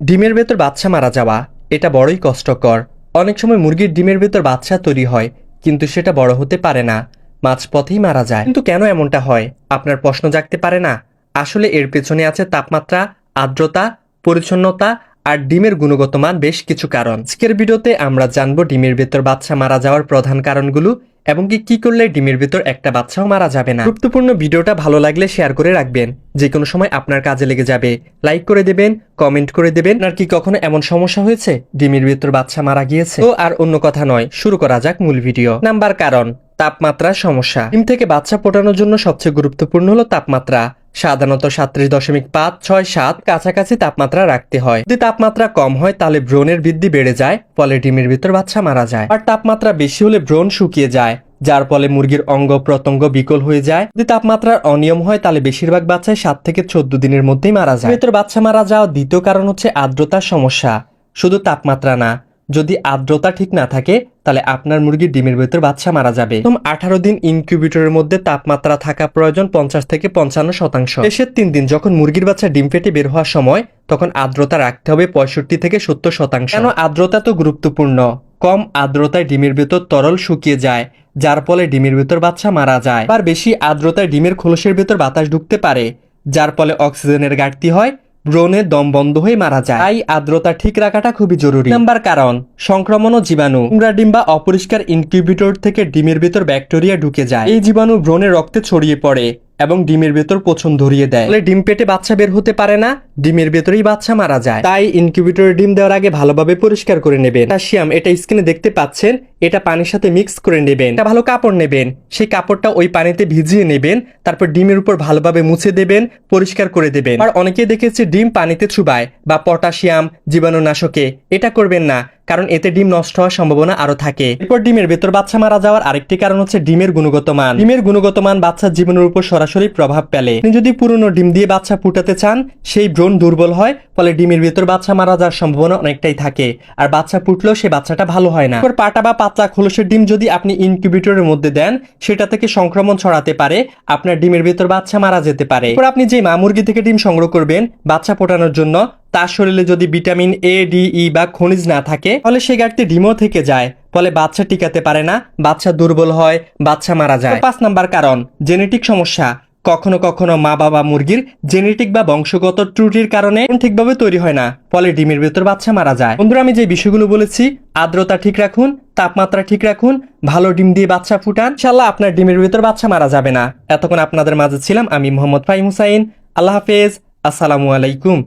ডিমের ভেতর বাচ্চা মারা যাওয়া, এটা বড়ই কষ্টকর। অনেক সময় মুরগির ডিমের ভেতর বাচ্চা তৈরি হয়, কিন্তু সেটা বড় হতে পারে না, মাঝপথেই মারা যায়। কিন্তু কেন এমনটা হয়? আপনার প্রশ্ন জাগতে পারে না? আসলে এর পেছনে আছে তাপমাত্রা, আর্দ্রতা, পরিচ্ছন্নতা আর ডিমের গুণগত মান বেশ কিছু কারণ। আজকের ভিডিওতে আমরা জানব ডিমের ভেতর বাচ্চা মারা যাওয়ার প্রধান কারণগুলো এবং কি কি করলে ডিমের ভেতর একটা বাচ্চাও মারা যাবে না। গুরুত্বপূর্ণ ভিডিওটা ভালো লাগলে শেয়ার করে রাখবেন। যে কোনো সময় আপনার কাজে লেগে যাবে। লাইক করে দেবেন, কমেন্ট করে দেবেন। আর কি কখনো এমন সমস্যা হয়েছে? ডিমের ভেতর বাচ্চা মারা গিয়েছে? তো আর অন্য কথা নয়, শুরু করা যাক মূল ভিডিও। নাম্বার কারণ। তাপমাত্রার সমস্যা। ডিম থেকে বাচ্চা ফোটানোর জন্য সবচেয়ে গুরুত্বপূর্ণ হলো তাপমাত্রা। সাধারণত সাত্রিশ দশমিক পাঁচ, ছয়, সাত কাছাকাছি তাপমাত্রা রাখতে হয়। যদি তাপমাত্রা কম হয়, তাহলে ব্রণের বৃদ্ধি বেড়ে যায়, ফলে ডিমের ভিতর বাচ্চা মারা যায়। আর তাপমাত্রা বেশি হলে ব্রণ শুকিয়ে যায়, যার ফলে মুরগির অঙ্গ প্রত্যঙ্গ বিকল হয়ে যায়। যদি তাপমাত্রার অনিয়ম হয়, তাহলে বেশিরভাগ বাচ্চাই সাত থেকে চোদ্দ দিনের মধ্যেই মারা যায়। ভেতর বাচ্চা মারা যাওয়ার দ্বিতীয় কারণ হচ্ছে আর্দ্রতার সমস্যা। শুধু তাপমাত্রা না যদি আর্দ্রতা ঠিক না থাকে, তাহলে আপনার মুরগির ডিমের ভেতর বাচ্চা মারা যাবে। প্রথম আঠারো দিন ইনকিউবেটরের মধ্যে তাপমাত্রা থাকা প্রয়োজন পঞ্চাশ থেকে পঞ্চান্ন শতাংশ। শেষের তিন দিন যখন মুরগির বাচ্চা ডিম ফেটে বের হওয়ার সময়, তখন আর্দ্রতা রাখতে হবে পঁয়ষট্টি থেকে সত্তর শতাংশ। কেন আর্দ্রতা তো গুরুত্বপূর্ণ? কম আর্দ্রতায় ডিমের ভেতর তরল শুকিয়ে যায়, যার ফলে ডিমের ভেতর বাচ্চা মারা যায়। আর বেশি আর্দ্রতায় ডিমের খোলসের ভেতর বাতাস ঢুকতে পারে, যার ফলে অক্সিজেনের ঘাটতি হয় ব্রণে দম বন্ধ হয়ে মারা যায়। তাই আর্দ্রতা ঠিক রাখাটা খুবই জরুরি। নাম্বার কারণ, সংক্রমণ ও জীবাণু। কুমড়া ডিম বা অপরিষ্কার ইনকিউবেটর থেকে ডিমের ভেতর ব্যাকটেরিয়া ঢুকে যায়। এই জীবাণু ব্রণে রক্তে ছড়িয়ে পড়ে। এবং ডিমের ভেতর পছন ধরিয়ে দেয়। ফলে ডিম পেটে বাচ্চা বের হতে পারে না, ডিমের ভেতরেই বাচ্চা মারা যায়। তাই ইনকিউবেটরে ডিম দেওয়ার আগে ভালোভাবে পরিষ্কার করে নেবেন। পটাশিয়াম এটা স্কিনে দেখতে পাচ্ছেন, এটা পানির সাথে মিক্স করে নেবেন। একটা ভালো কাপড় নেবেন, সেই কাপড়টা ওই পানিতে ভিজিয়ে নেবেন, তারপর ডিমের উপর ভালোভাবে মুছে দেবেন, পরিষ্কার করে দেবেন। আর অনেকে দেখেছে ডিম পানিতে চুবায়, বা পটাশিয়াম, জীবাণুনাশকে, এটা করবেন না। কারণ এতে ডিম নষ্ট হওয়ার সম্ভাবনা আরও থাকে। এরপর ডিমের ভেতর বাচ্চা মারা যাওয়ার আরেকটি কারণ হচ্ছে ডিমের গুণগত মান। ডিমের গুণগত মান বাচ্চার জীবনের উপর সরাসরি প্রভাব ফেলে। আপনি যদি পুরনো ডিম দিয়ে বাচ্চা ফুটাতে চান, সেই ব্রণ দুর্বল হয়, ফলে ডিমের ভেতর বাচ্চা মারা যাওয়ার সম্ভাবনা অনেকটাই থাকে। আর বাচ্চা ফুটলেও সে বাচ্চাটা ভালো হয় না। এরপর পাটা বা পাতলা খোলসের ডিম যদি আপনি ইনকিউবেটরের মধ্যে দেন, সেটা থেকে সংক্রমণ ছড়াতে পারে, আপনার ডিমের ভেতর বাচ্চা মারা যেতে পারে। এরপর আপনি যে মা মুরগি থেকে ডিম সংগ্রহ করবেন, বাচ্চা ফোটানোর জন্য তার শরীরে যদি ভিটামিন এ ডি ই বা খনিজ না থাকে তাহলে সে ঘাটতি ডিমও থেকে যায়, ফলে বাচ্চা টিকাতে পারে না, বাচ্চা দুর্বল হয়, বাচ্চা মারা যায়। পাঁচ নাম্বার কারণ, জেনেটিক সমস্যা। কখনো কখনো মা বাবা মুরগির জেনেটিক বা বংশগত ত্রুটির কারণে ঠিকভাবে তৈরি হয় না, ফলে ডিমের ভেতর বাচ্চা মারা যায়। বন্ধুরা, আমি যে বিষয়গুলো বলেছি, আর্দ্রতা ঠিক রাখুন, তাপমাত্রা ঠিক রাখুন, ভালো ডিম দিয়ে বাচ্চা ফুটান ইনশাল্লাহ আপনার ডিমের ভেতর বাচ্চা মারা যাবে না। এতক্ষণ আপনাদের মাঝে ছিলাম আমি মোহাম্মদ ফাইম হুসাইন। আল্লাহ হাফেজ, আসসালামু আলাইকুম।